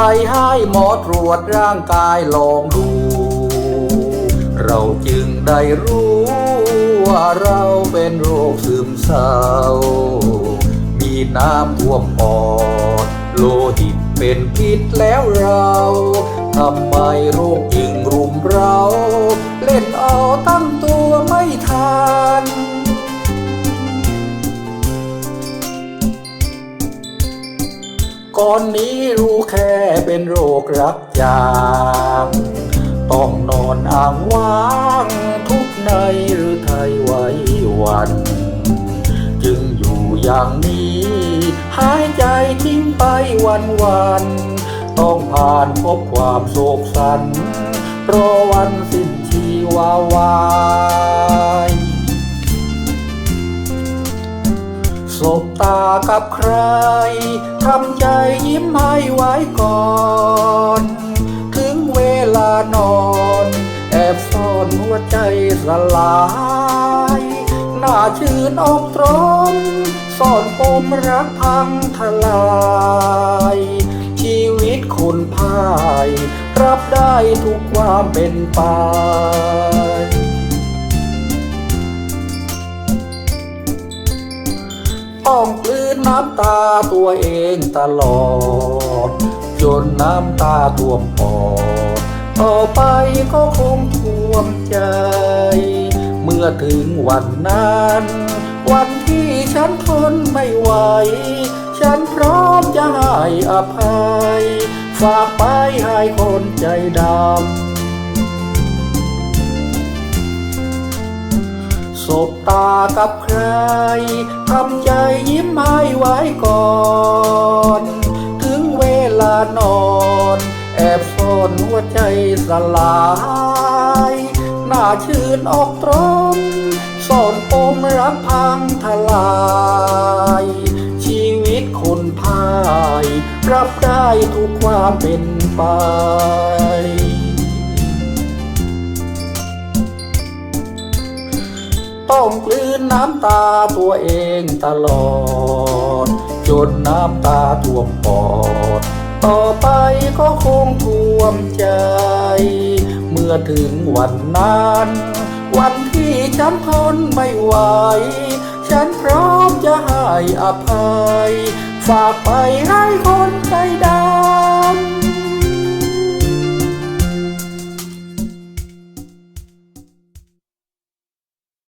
ไปให้หมอตรวจร่างกายลองดู เราจึงได้รู้ว่าเราเป็นโรคซึมเศร้า มีน้ำท่วมปอด โลหิตเป็นพิษแล้วเรา ทำไมโรคจึงรุมเรา เล่นเอา ก่อนนี้รู้แค่เป็นโรครับจางต้องนอนอ่างว่างทุกในหรือไทยไว้วัน จึงอยู่อย่างนี้ หายใจทิ้งไปวันวัน ต้องผ่านพบความโศกสันเพราะวันสิ้นชีวาวา สบตากับใครทำใจยิ้มให้ไว้ก่อน ถึงเวลานอน แอบซ่อนหัวใจสลาย หน้าชื่นอกตรมซ่อนปมรักพังทลายชีวิตคุณพาย รับได้ทุกความเป็นไป ต้องกลืนน้ำตาตัวเองตลอด จนน้ำตาท่วมปอดต่อไปก็คงท่วมใจ เมื่อถึงวันนั้น วันที่ฉันทนไม่ไหว ฉันพร้อมจะให้อภัย ฝากไปให้คนใจดำ สบตากับใครทำใจยิ้มให้ไว้ก่อน ถึงเวลานอน แอบซ่อนหัวใจสลายหน้าชื่นออกตรมซ่อนปมรักพังทลาย ชีวิตคนพาย รับได้ทุกความเป็นไป ลืนน้ำตาตัวเองตลอด จนน้ำตาท่วมปอด ต่อไปก็คงท่วมใจ เมื่อถึงวันนั้น วันที่ฉันทนไม่ไหว ฉันพร้อมจะให้อภัย ฝากไปให้คนใจดำ